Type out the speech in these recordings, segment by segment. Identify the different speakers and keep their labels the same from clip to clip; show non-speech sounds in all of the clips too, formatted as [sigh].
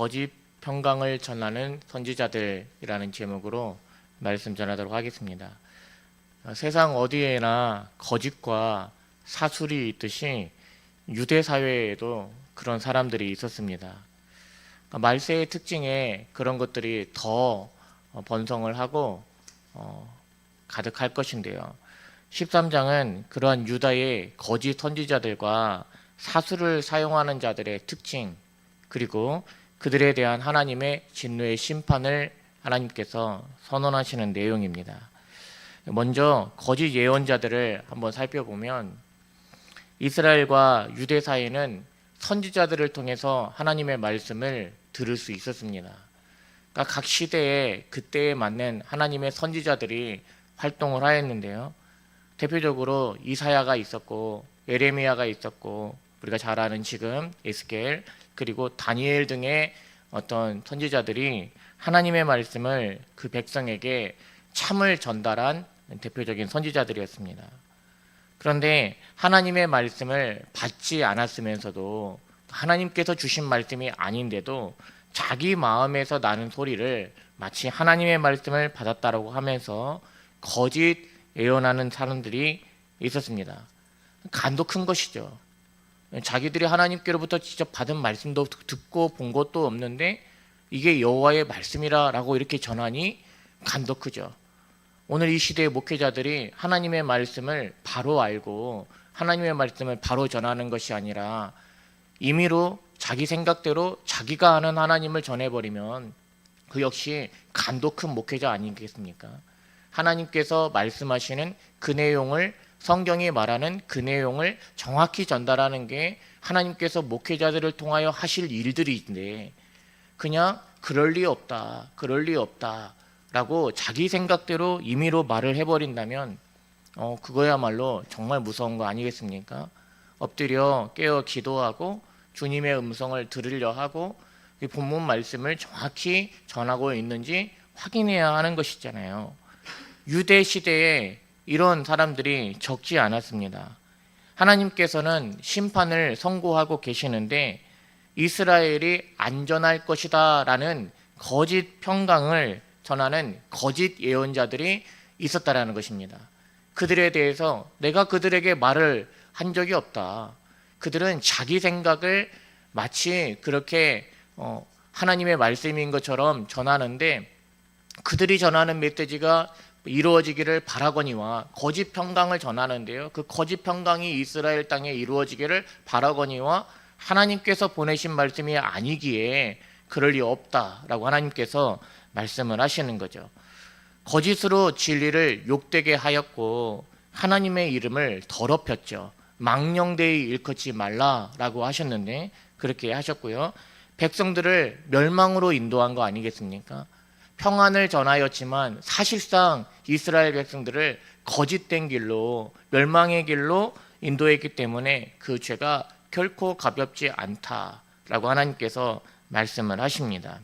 Speaker 1: 거짓 평강을 전하는 선지자들이라는 제목으로 말씀 전하도록 하겠습니다. 어, 세상 어디에나 거짓과 사술이 있듯이 유대 사회에도 그런 사람들이 있었습니다. 그러니까 말세의 특징에 그런 것들이 더 어, 번성을 하고 어, 가득할 것인데요. 13장은 그러한 유다의 거짓 선지자들과 사술을 사용하는 자들의 특징 그리고 그들에 대한 하나님의 진노의 심판을 하나님께서 선언하시는 내용입니다. 먼저 거짓 예언자들을 한번 살펴보면 이스라엘과 유대 사이에는 선지자들을 통해서 하나님의 말씀을 들을 수 있었습니다. 그러니까 각 시대에 그때에 맞는 하나님의 선지자들이 활동을 하였는데요. 대표적으로 이사야가 있었고 에레미야가 있었고 우리가 잘 아는 지금 에스겔 그리고 다니엘 등의 어떤 선지자들이 하나님의 말씀을 그 백성에게 참을 전달한 대표적인 선지자들이었습니다. 그런데 하나님의 말씀을 받지 않았으면서도 하나님께서 주신 말씀이 아닌데도 자기 마음에서 나는 소리를 마치 하나님의 말씀을 받았다라고 하면서 거짓 예언하는 사람들이 있었습니다. 간도 큰 것이죠. 자기들이 하나님께로부터 직접 받은 말씀도 듣고 본 것도 없는데 이게 여호와의 말씀이라라고 이렇게 전하니 간도 크죠. 오늘 이 시대의 목회자들이 하나님의 말씀을 바로 알고 하나님의 말씀을 바로 전하는 것이 아니라 임의로 자기 생각대로 자기가 아는 하나님을 전해버리면 그 역시 간도 큰 목회자 아니겠습니까? 하나님께서 말씀하시는 그 내용을 성경이 말하는 그 내용을 정확히 전달하는 게 하나님께서 목회자들을 통하여 하실 일들인데 그냥 그럴 리 없다, 그럴 리 없다 라고 자기 생각대로 임의로 말을 해버린다면 어 그거야말로 정말 무서운 거 아니겠습니까? 엎드려 깨어 기도하고 주님의 음성을 들으려 하고 이 본문 말씀을 정확히 전하고 있는지 확인해야 하는 것이잖아요. 유대 시대에 이런 사람들이 적지 않았습니다. 하나님께서는 심판을 선고하고 계시는데 이스라엘이 안전할 것이다 라는 거짓 평강을 전하는 거짓 예언자들이 있었다라는 것입니다. 그들에 대해서 내가 그들에게 말을 한 적이 없다. 그들은 자기 생각을 마치 그렇게 어, 하나님의 말씀인 것처럼 전하는데 그들이 전하는 메시지가 이루어지기를 바라거니와 거짓 평강을 전하는데요. 그 거짓 평강이 이스라엘 땅에 이루어지기를 바라거니와 하나님께서 보내신 말씀이 아니기에 그럴 리 없다라고 하나님께서 말씀을 하시는 거죠. 거짓으로 진리를 욕되게 하였고 하나님의 이름을 더럽혔죠. 망령되이 일컫지 말라라고 하셨는데 그렇게 하셨고요. 백성들을 멸망으로 인도한 거 아니겠습니까? 평안을 전하였지만 사실상 이스라엘 백성들을 거짓된 길로 멸망의 길로 인도했기 때문에 그 죄가 결코 가볍지 않다라고 하나님께서 말씀을 하십니다.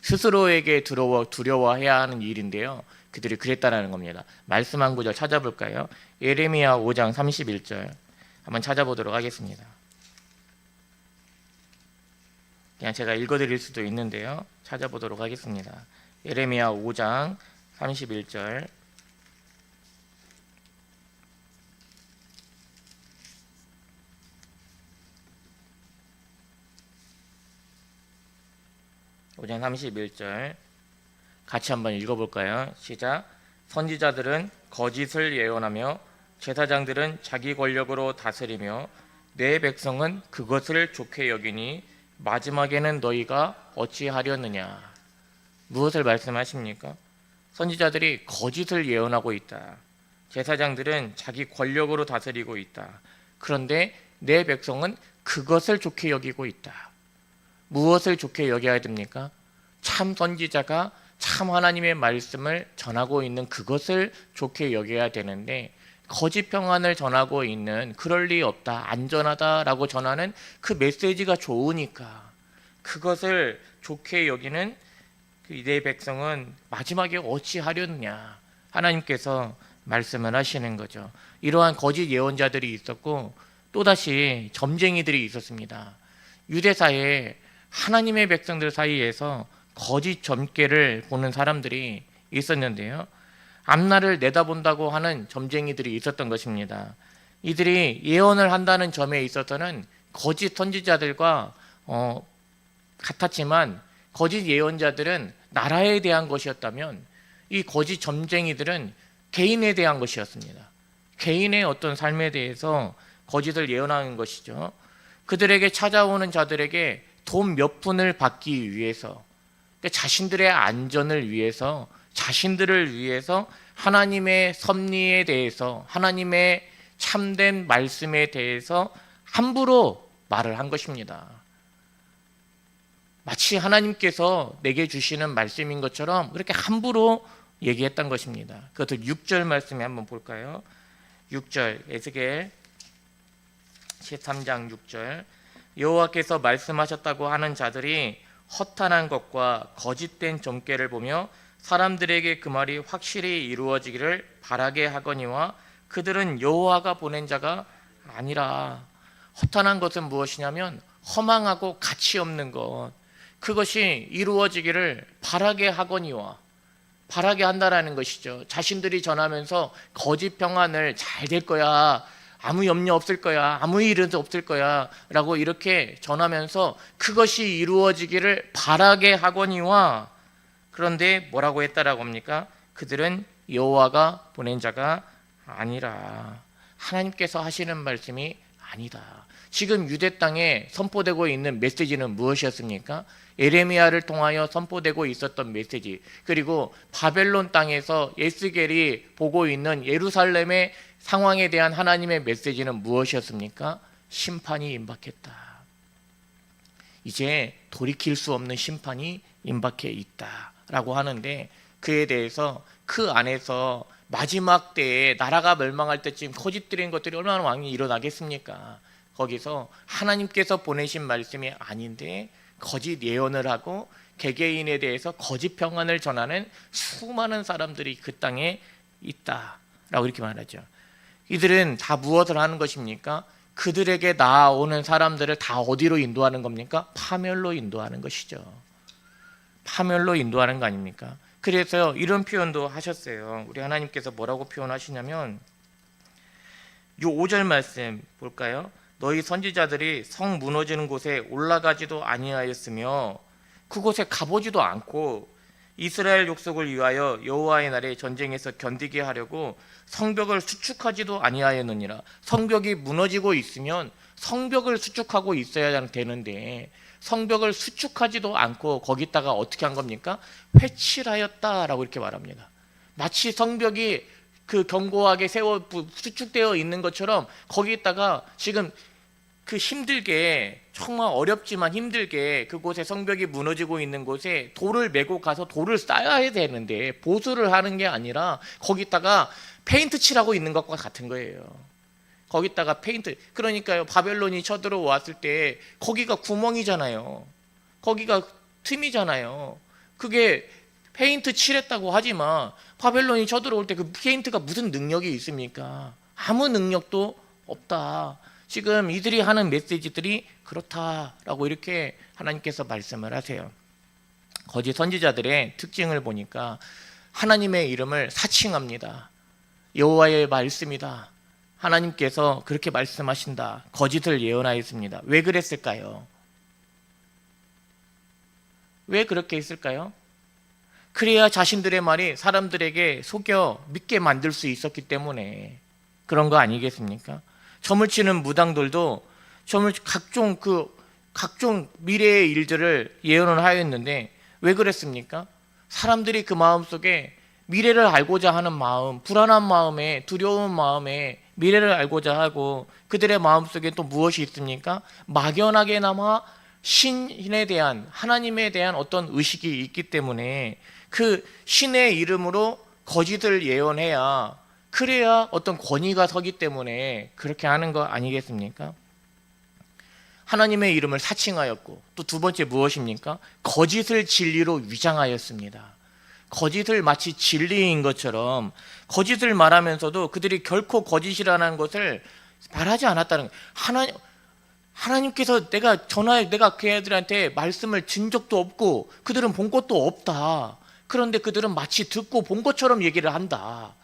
Speaker 1: 스스로에게 두려워 두려워해야 하는 일인데요. 그들이 그랬다라는 겁니다. 말씀 한 구절 찾아볼까요? 예레미야 5장 31절 한번 찾아보도록 하겠습니다. 그냥 제가 읽어드릴 수도 있는데요. 찾아보도록 하겠습니다. 예레미야 5장 31절 오장 31절 같이 한번 읽어볼까요? 시작. 선지자들은 거짓을 예언하며 제사장들은 자기 권력으로 다스리며 내 백성은 그것을 좋게 여기니 마지막에는 너희가 어찌하려느냐? 무엇을 말씀하십니까? 선지자들이 거짓을 예언하고 있다. 제사장들은 자기 권력으로 다스리고 있다. 그런데 내 백성은 그것을 좋게 여기고 있다. 무엇을 좋게 여겨야 됩니까? 참 선지자가 참 하나님의 말씀을 전하고 있는 그것을 좋게 여겨야 되는데 거짓 평안을 전하고 있는 그럴 리 없다 안전하다라고 전하는 그 메시지가 좋으니까 그것을 좋게 여기는 그 이대 백성은 마지막에 어찌 하려느냐 하나님께서 말씀을 하시는 거죠. 이러한 거짓 예언자들이 있었고 또다시 점쟁이들이 있었습니다. 유대사에 하나님의 백성들 사이에서 거짓 점괘를 보는 사람들이 있었는데요. 앞날을 내다본다고 하는 점쟁이들이 있었던 것입니다. 이들이 예언을 한다는 점에 있어서는 거짓 선지자들과 어, 같았지만 거짓 예언자들은 나라에 대한 것이었다면 이 거짓 점쟁이들은 개인에 대한 것이었습니다. 개인의 어떤 삶에 대해서 거짓을 예언하는 것이죠. 그들에게 찾아오는 자들에게 돈 몇 푼을 받기 위해서 그러니까 자신들의 안전을 위해서 자신들을 위해서 하나님의 섭리에 대해서 하나님의 참된 말씀에 대해서 함부로 말을 한 것입니다. 마치 하나님께서 내게 주시는 말씀인 것처럼 그렇게 함부로 얘기했던 것입니다. 그것을 6절 말씀에 한번 볼까요? 6절 에스겔 13장 6절 여호와께서 말씀하셨다고 하는 자들이 허탄한 것과 거짓된 점괘를 보며 사람들에게 그 말이 확실히 이루어지기를 바라게 하거니와 그들은 여호와가 보낸 자가 아니라 허탄한 것은 무엇이냐면 허망하고 가치 없는 것 그것이 이루어지기를 바라게 하거니와 바라게 한다라는 것이죠. 자신들이 전하면서 거짓 평안을 잘 될 거야. 아무 염려 없을 거야. 아무 일은 없을 거야. 라고 이렇게 전하면서 그것이 이루어지기를 바라게 하거니와 그런데 뭐라고 했다라고 합니까? 그들은 여호와가 보낸 자가 아니라 하나님께서 하시는 말씀이 아니다. 지금 유대 땅에 선포되고 있는 메시지는 무엇이었습니까? 에레미야를 통하여 선포되고 있었던 메시지 그리고 바벨론 땅에서 예스겔이 보고 있는 예루살렘의 상황에 대한 하나님의 메시지는 무엇이었습니까? 심판이 임박했다. 이제 돌이킬 수 없는 심판이 임박해 있다 라고 하는데 그에 대해서 그 안에서 마지막 때에 나라가 멸망할 때쯤 거짓들인 것들이 얼마나 많이 일어나겠습니까? 거기서 하나님께서 보내신 말씀이 아닌데 거짓 예언을 하고 개개인에 대해서 거짓 평안을 전하는 수많은 사람들이 그 땅에 있다라고 이렇게 말하죠. 이들은 다 무엇을 하는 것입니까? 그들에게 나오는 사람들을 다 어디로 인도하는 겁니까? 파멸로 인도하는 것이죠. 파멸로 인도하는 거 아닙니까? 그래서 이런 표현도 하셨어요. 우리 하나님께서 뭐라고 표현하시냐면 요 5절 말씀 볼까요? 너희 선지자들이 성 무너지는 곳에 올라가지도 아니하였으며 그곳에 가보지도 않고 이스라엘 족속을 위하여 여호와의 날에 전쟁에서 견디게 하려고 성벽을 수축하지도 아니하였느니라. 성벽이 무너지고 있으면 성벽을 수축하고 있어야 되는데 성벽을 수축하지도 않고 거기다가 어떻게 한 겁니까? 회칠하였다라고 이렇게 말합니다. 마치 성벽이 그 견고하게 세워 수축되어 있는 것처럼 거기다가 지금 그 힘들게 정말 어렵지만 힘들게 그곳에 성벽이 무너지고 있는 곳에 돌을 메고 가서 돌을 쌓아야 되는데 보수를 하는 게 아니라 거기다가 페인트 칠하고 있는 것과 같은 거예요. 거기다가 페인트 그러니까요 바벨론이 쳐들어왔을 때 거기가 구멍이잖아요. 거기가 틈이잖아요. 그게 페인트 칠했다고 하지만 바벨론이 쳐들어올 때 그 페인트가 무슨 능력이 있습니까? 아무 능력도 없다. 지금 이들이 하는 메시지들이 그렇다라고 이렇게 하나님께서 말씀을 하세요. 거짓 선지자들의 특징을 보니까 하나님의 이름을 사칭합니다. 여호와의 말씀이다. 하나님께서 그렇게 말씀하신다. 거짓을 예언하였습니다. 왜 그랬을까요? 왜 그렇게 했을까요? 그래야 자신들의 말이 사람들에게 속여 믿게 만들 수 있었기 때문에 그런 거 아니겠습니까? 점을 치는 무당들도 점을 각종 그 각종 미래의 일들을 예언을 하였는데 왜 그랬습니까? 사람들이 그 마음 속에 미래를 알고자 하는 마음, 불안한 마음에 두려운 마음에 미래를 알고자 하고 그들의 마음 속에 또 무엇이 있습니까? 막연하게나마 신에 대한 하나님에 대한 어떤 의식이 있기 때문에 그 신의 이름으로 거짓을 예언해야 그래야 어떤 권위가 서기 때문에 그렇게 하는 거 아니겠습니까? 하나님의 이름을 사칭하였고 또 두 번째 무엇입니까? 거짓을 진리로 위장하였습니다. 거짓을 마치 진리인 것처럼 거짓을 말하면서도 그들이 결코 거짓이라는 것을 말하지 않았다는 거예요. 하나님 하나님께서 내가 전화해 내가 그 애들한테 말씀을 진 적도 없고 그들은 본 것도 없다. 그런데 그들은 마치 듣고 본 것처럼 얘기를 한다.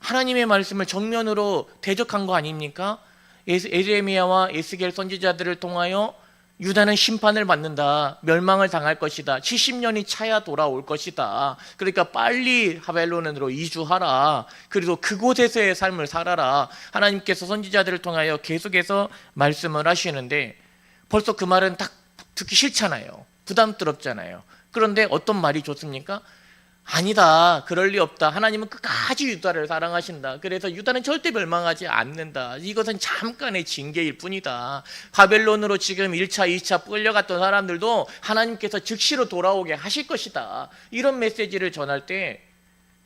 Speaker 1: 하나님의 말씀을 정면으로 대적한 거 아닙니까? 에레미야와 에스겔 선지자들을 통하여 유다는 심판을 받는다. 멸망을 당할 것이다. 70년이 차야 돌아올 것이다. 그러니까 빨리 하벨론으로 이주하라. 그리고 그곳에서의 삶을 살아라. 하나님께서 선지자들을 통하여 계속해서 말씀을 하시는데 벌써 그 말은 딱 듣기 싫잖아요. 부담스럽잖아요. 그런데 어떤 말이 좋습니까? 아니다. 그럴 리 없다. 하나님은 끝까지 유다를 사랑하신다. 그래서 유다는 절대 멸망하지 않는다. 이것은 잠깐의 징계일 뿐이다. 바벨론으로 지금 1차, 2차 끌려갔던 사람들도 하나님께서 즉시로 돌아오게 하실 것이다. 이런 메시지를 전할 때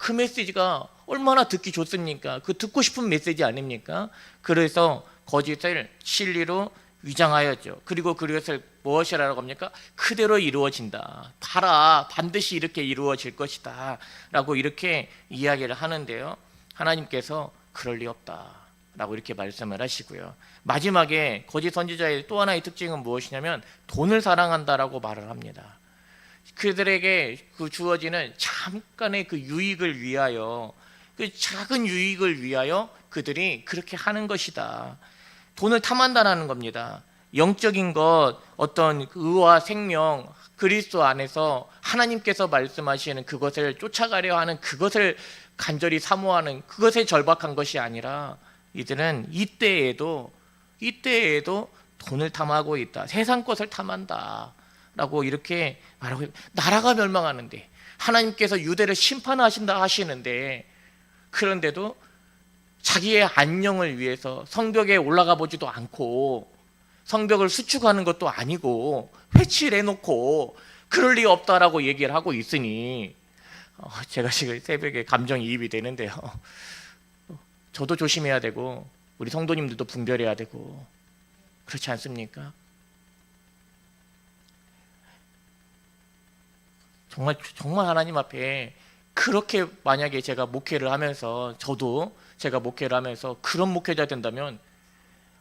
Speaker 1: 그 메시지가 얼마나 듣기 좋습니까? 그 듣고 싶은 메시지 아닙니까? 그래서 거짓을 진리로 위장하였죠. 그리고 그것을 무엇이라고 합니까? 그대로 이루어진다. 봐라, 반드시 이렇게 이루어질 것이다. 라고 이렇게 이야기를 하는데요. 하나님께서 그럴 리 없다. 라고 이렇게 말씀을 하시고요. 마지막에 거짓 선지자의 또 하나의 특징은 무엇이냐면 돈을 사랑한다라고 말을 합니다. 그들에게 그 주어지는 잠깐의 그 유익을 위하여 그 작은 유익을 위하여 그들이 그렇게 하는 것이다. 돈을 탐한다라는 겁니다. 영적인 것, 어떤 의와 생명, 그리스도 안에서 하나님께서 말씀하시는 그것을 쫓아가려 하는 그것을 간절히 사모하는 그것에 절박한 것이 아니라 이들은 이때에도 이때에도 돈을 탐하고 있다. 세상 것을 탐한다. 라고 이렇게 말하고 있- 나라가 멸망하는데 하나님께서 유대를 심판하신다 하시는데 그런데도 자기의 안녕을 위해서 성벽에 올라가 보지도 않고 성벽을 수축하는 것도 아니고 회치를 해놓고 그럴 리 없다라고 얘기를 하고 있으니 어, 제가 지금 새벽에 감정이입이 되는데요. 저도 조심해야 되고 우리 성도님들도 분별해야 되고 그렇지 않습니까? 정말 정말 하나님 앞에 그렇게 만약에 제가 목회를 하면서 저도 제가 목회를 하면서 그런 목회자 된다면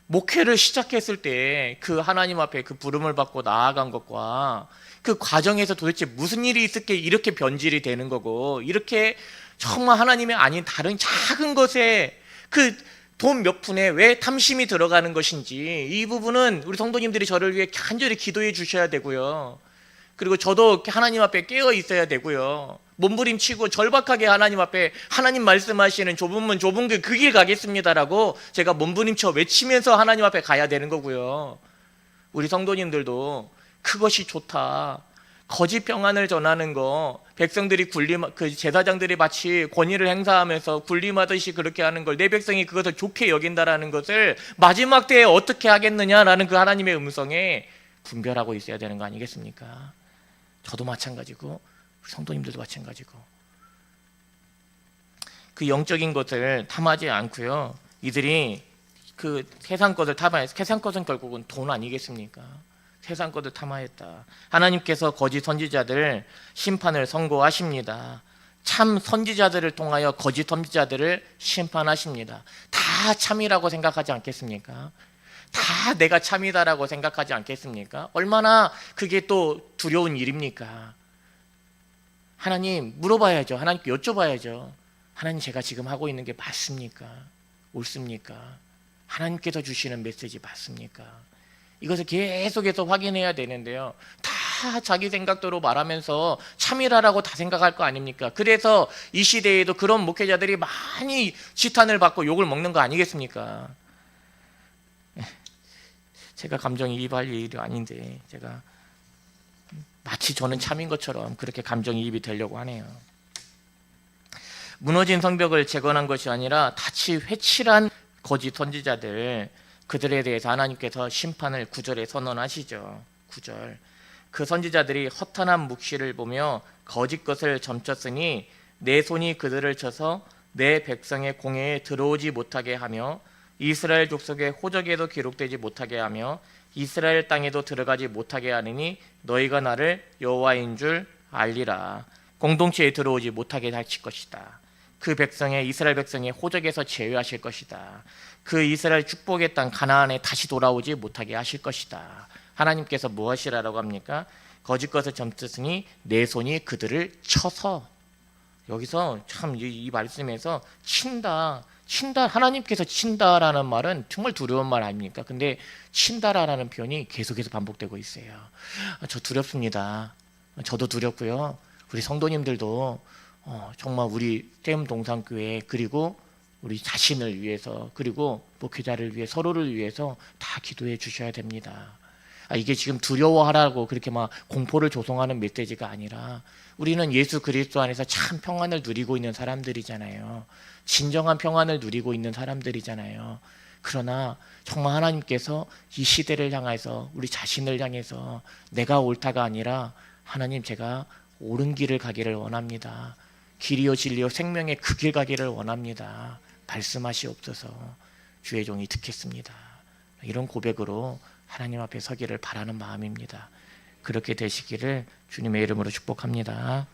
Speaker 1: 목회를 시작했을 때 그 하나님 앞에 그 부름을 받고 나아간 것과 그 과정에서 도대체 무슨 일이 있을게 이렇게 변질이 되는 거고 이렇게 정말 하나님의 아닌 다른 작은 것에 그 돈 몇 푼에 왜 탐심이 들어가는 것인지 이 부분은 우리 성도님들이 저를 위해 간절히 기도해 주셔야 되고요. 그리고 저도 하나님 앞에 깨어 있어야 되고요. 몸부림치고 절박하게 하나님 앞에 하나님 말씀하시는 좁은 문 좁은 길그길 가겠습니다라고 제가 몸부림쳐 외치면서 하나님 앞에 가야 되는 거고요. 우리 성도님들도 그것이 좋다. 거짓 평안을 전하는 거 백성들이 군림 그 제사장들이 마치 권위를 행사하면서 군림하듯이 그렇게 하는 걸 내 백성이 그것을 좋게 여긴다라는 것을 마지막 때에 어떻게 하겠느냐라는 그 하나님의 음성에 분별하고 있어야 되는 거 아니겠습니까? 저도 마찬가지고 성도님들도 마찬가지고 그 영적인 것을 탐하지 않고요. 이들이 그 세상 것을 탐하 세상 것은 결국은 돈 아니겠습니까? 세상 것을 탐하였다. 하나님께서 거짓 선지자들 심판을 선고하십니다. 참 선지자들을 통하여 거짓 선지자들을 심판하십니다. 다 참이라고 생각하지 않겠습니까? 다 내가 참이다라고 생각하지 않겠습니까? 얼마나 그게 또 두려운 일입니까? 하나님 물어봐야죠. 하나님께 여쭤봐야죠. 하나님 제가 지금 하고 있는 게 맞습니까? 옳습니까? 하나님께서 주시는 메시지 맞습니까? 이것을 계속해서 확인해야 되는데요. 다 자기 생각대로 말하면서 참이라라고 다 생각할 거 아닙니까? 그래서 이 시대에도 그런 목회자들이 많이 지탄을 받고 욕을 먹는 거 아니겠습니까? [laughs] 제가 감정이입할 일이 아닌데 제가 마치 저는 참인 것처럼 그렇게 감정이입이 되려고 하네요. 무너진 성벽을 재건한 것이 아니라 다치 회칠한 거짓 선지자들 그들에 대해서 하나님께서 심판을 구절에 선언하시죠. 구절. 그 선지자들이 허탄한 묵시를 보며 거짓 것을 점쳤으니 내 손이 그들을 쳐서 내 백성의 공회에 들어오지 못하게 하며 이스라엘 족속의 호적에도 기록되지 못하게 하며 이스라엘 땅에도 들어가지 못하게 하느니 너희가 나를 여호와인 줄 알리라. 공동체에 들어오지 못하게 할칠 것이다. 그 백성의 이스라엘 백성의 호적에서 제외하실 것이다. 그 이스라엘 축복의 땅 가나안에 다시 돌아오지 못하게 하실 것이다. 하나님께서 무엇이라고 합니까? 거짓 것을 점뜨으니 내 손이 그들을 쳐서 여기서 참 이 말씀에서 친다, 친다 하나님께서 친다라는 말은 정말 두려운 말 아닙니까? 근데 친다라는 표현이 계속해서 반복되고 있어요. 아, 저 두렵습니다. 저도 두렵고요. 우리 성도님들도 어, 정말 우리 댐 동산교회 그리고 우리 자신을 위해서 그리고 목회자를 위해 서로를 위해서 다 기도해 주셔야 됩니다. 아, 이게 지금 두려워하라고 그렇게 막 공포를 조성하는 메시지가 아니라 우리는 예수 그리스도 안에서 참 평안을 누리고 있는 사람들이잖아요. 진정한 평안을 누리고 있는 사람들이잖아요. 그러나 정말 하나님께서 이 시대를 향해서 우리 자신을 향해서 내가 옳다가 아니라 하나님 제가 옳은 길을 가기를 원합니다. 길이요 진리요 생명의 그 길 가기를 원합니다. 말씀하시옵소서 주의 종이 듣겠습니다. 이런 고백으로 하나님 앞에 서기를 바라는 마음입니다. 그렇게 되시기를 주님의 이름으로 축복합니다.